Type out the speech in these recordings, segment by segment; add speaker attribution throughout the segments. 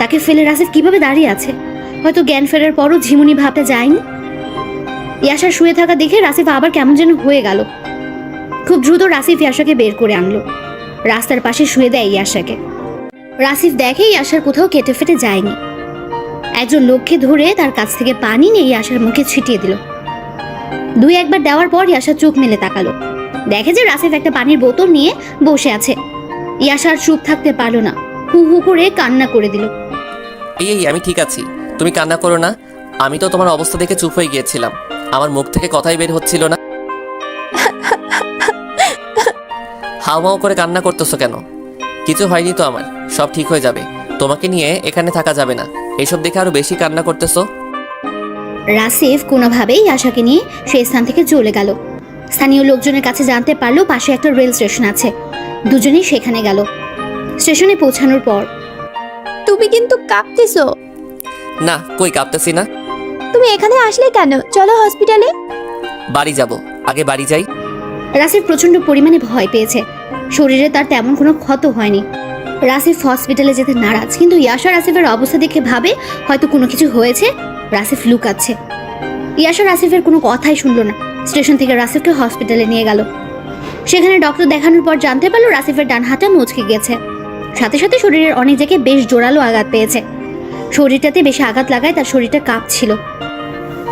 Speaker 1: তাকে ফেলে রাসিফ কীভাবে দাঁড়িয়ে আছে? হয়তো জ্ঞান ফেরার পরও ঝিমুনি ভাবতে যায়নি? ইয়াশার শুয়ে থাকা দেখে রাসিফ আবার কেমন যেন হয়ে গেল। খুব দ্রুত রাসিফ ইয়াশাকে বের করে আনলো। রাস্তার পাশে শুয়ে দেয় ইয়াশাকে। রাসিফ দেখে ইয়াশার কোথাও কেটে ফেটে যায়নি। একজন লোককে ধরে তার কাছ থেকে পানি নিয়ে ইয়াশার মুখে ছিটিয়ে দিল। দুই একবার দেওয়ার পর ইয়াশা চোখ মেলে তাকালো। দেখে যে রাসিফ একটা পানির বোতল নিয়ে বসে আছে। ইয়াশার চুপ থাকতে পারল না। হু হু করে কান্না করে দিল।
Speaker 2: এই এই আমি ঠিক আছি। তুমি কান্না করো না। আমি তো তোমার অবস্থা দেখে চুপ হয়ে গিয়েছিলাম। আমার মুখ থেকে কথাই বের হচ্ছিল না। হাওমাও করে কান্না করতেছো কেন? কিছু হয়নি তো আমার। সব ঠিক হয়ে যাবে। তোমাকে নিয়ে এখানে থাকা যাবে না। এসব দেখে আরও বেশি কান্না করতেছো?
Speaker 1: রাসিফ কোনোভাবেই আশাকে নিয়ে সেই স্থান থেকে চলে গেল। স্থানীয় লোকজনের কাছে জানতে পারল পাশে একটা রেল স্টেশন আছে। দুজনেই সেখানে গেল। স্টেশনে পৌঁছানোর পর।
Speaker 3: তুমি কিন্তু কাঁপতেছো।
Speaker 2: না কই কাঁপতেছি না?
Speaker 3: তুমি এখানে আসলে কেন? চলো হসপিটালে।
Speaker 2: বাড়ি যাব। আগে বাড়ি যাই।
Speaker 1: রাসিফ প্রচণ্ড পরিমাণে ভয় পেয়েছে। শরীরে তার তেমন কোনো ক্ষত হয়নি। রাসিফ হসপিটালে যেতে নারাজ কিন্তু ইয়াশা রাসিফের অবস্থা দেখে ভাবে হয়তো কোনো কিছু হয়েছে। রাসিফ লুকাচ্ছে। ইয়াশা রাসিফের কোনো কথাই শুনলো না। স্টেশন থেকে রাসিফকে হসপিটালে নিয়ে গেল। সেখানে ডক্টর দেখানোর পর জানতে পারল রাসিফের ডান হাতে মুচকে গেছে। সাথে সাথে শরীরের অনেক জায়গায় বেশ জোরালো আঘাত পেয়েছে। শরীরটাতে বেশি আঘাত লাগায় তার শরীরটা কাঁপছিল।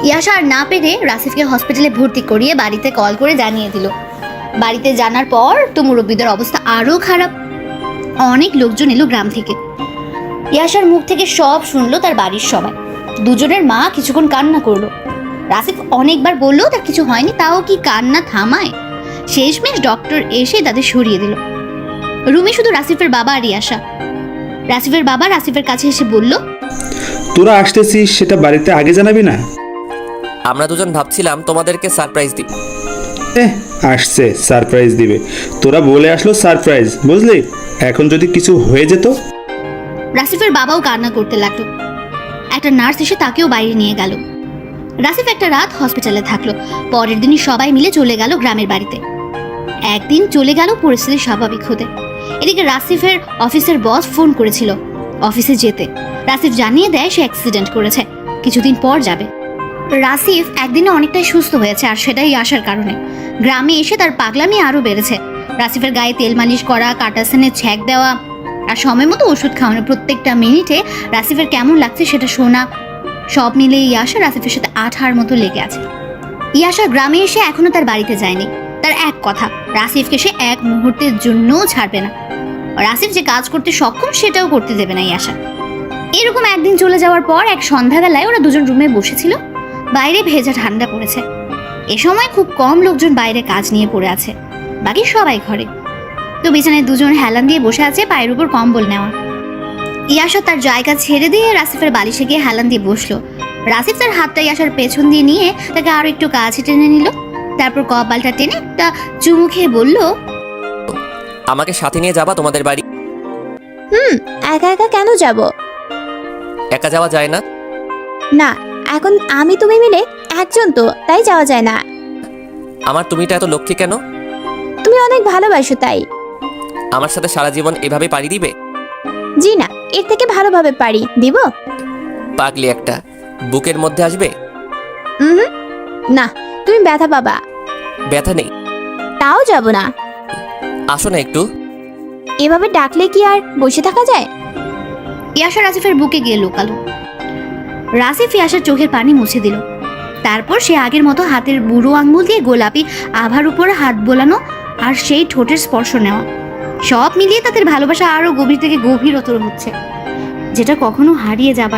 Speaker 1: ইয়াশা আর না পেরে রাসিফকে হসপিটালে ভর্তি করিয়ে বাড়িতে কল করে জানিয়ে দিল। বাড়িতে জানার পর তো মুরব্বীদের অবস্থা আরও খারাপ। অনেক লোকজন এলো গ্রাম থেকে। ইয়াশার মুখ থেকে সব শুনলো তার বাড়ির সবাই। দুজনের মা কিছুক্ষণ কান্না করল। রাসিফ অনেকবার বলল, তার কিছু হয়নি, তাও কি কান্না থামায়? শেষমেশ ডক্টর এসে তাদের সরিয়ে দিল। রুমে শুধু রাসিফের বাবা আর ইয়াশা রাসিফের বাবা রাসিফের কাছে এসে বলল
Speaker 4: তোরা আসতেছিস সেটা বাড়িতে আগে জানাবি না?
Speaker 2: আমরা দুজন ভাবছিলাম তোমাদেরকে সারপ্রাইজ দিই
Speaker 4: এহ আসছে সারপ্রাইজ দিবে। তোরা বলে আসলো সারপ্রাইজ বুঝলি? এখন যদি কিছু হয়ে যেত?
Speaker 1: রাসিফের বাবাও কান্না করতে লাগল। একটা নার্স এসে তাকেও বাইরে নিয়ে গেল। রাসিফ একটা রাত হসপিটালে থাকল। পরের দিনই সবাই মিলে চলে গেল গ্রামের বাড়িতে। একদিন চলে গেল পরিস্থিতি স্বাভাবিক হতে। এদিকে রাসিফের অফিসের বস ফোন করেছিল অফিসে যেতে। রাসিফ জানিয়ে দেয় সে অ্যাক্সিডেন্ট করেছে। কিছুদিন পর যাবে। রাসিফ একদিনে অনেকটাই সুস্থ হয়েছে আর সেটাই আসার কারণে। গ্রামে এসে তার পাগলামি আরও বেড়েছে। রাসিফের গায়ে তেল মালিশ করা কাটাসেনে ছ্যাক দেওয়া আর সময় মতো ওষুধ খাওয়ানো প্রত্যেকটা মিনিটে রাসিফের কেমন লাগছে সেটা শোনা। সব মিলে ইয়াশা রাসিফের সাথে আঠার মতো লেগে আছে। ইয়াশা গ্রামে এসে এখনও তার বাড়িতে যায়নি। তার এক কথা, রাসিফকে সে এক মুহূর্তের জন্যও ছাড়বে না। রাসিফ যে কাজ করতে সক্ষম, সেটাও করতে দেবে না ইয়াশা এরকম একদিন চলে যাওয়ার পর এক সন্ধ্যাবেলায় ওরা দুজন রুমে বসেছিল, বাইরে ভেজা ঠান্ডা পড়েছে। এ সময় খুব কম লোকজন বাইরে কাজ নিয়ে পড়ে আছে, বাকি সবাই ঘরে। তো বিছানায় দুজন হেলান দিয়ে বসে আছে পায়ের উপর কম্বল নেওয়া। ইয়াশা তার জায়গা ছেড়ে দিয়ে রাসিফের বালিশে গিয়ে হেলান দিয়ে বসল। রাসিফ তার হাতটা ইয়াশার পেছন দিয়ে নিয়ে তাকে আরও একটু কাছে টেনে নিল। তারপর কপালটা টেনে একটা চুমু খেয়ে বলল
Speaker 2: আমাকে সাথে নিয়ে যাবা তোমাদের বাড়ি?
Speaker 3: হুম একা একা কেন যাব?
Speaker 2: একা যাওয়া যায় না?
Speaker 3: না এখন আমি তুমি মিলে একজন তো তাই যাওয়া যায় না।
Speaker 2: আমার তুমিটা এত লক্ষ্মী কেন?
Speaker 3: তুমি অনেক ভালোবাসো তাই।
Speaker 2: আমার সাথে সারা জীবন এভাবে পাড়ি দিবে?
Speaker 3: জি না এর থেকে ভালোভাবে পারি দিব?
Speaker 2: পাগলি একটা বুকের মধ্যে আসবে?
Speaker 3: হুম না তুমি ব্যথা পাবা।
Speaker 2: ব্যথা নেই।
Speaker 3: তাও যাব না।
Speaker 2: আসো না একটু।
Speaker 3: এভাবে ডাকলে কি আর বসে থাকা যায়?
Speaker 1: ইয়াশা রাসিফের বুকে গিয়ে লুকালো। রাসিফ ইয়াশার চোখের পানি মুছে দিল। তারপর সে আগের মতো হাতের বুড়ো আঙ্গুল দিয়ে গোলাপি আভার উপর হাত বোলানো আর সেই ঠোঁটের স্পর্শ নেওয়া। সব মিলিয়ে তাদের ভালোবাসা আরও গভীর থেকে গভীরতর হচ্ছে যেটা কখনো হারিয়ে যাবার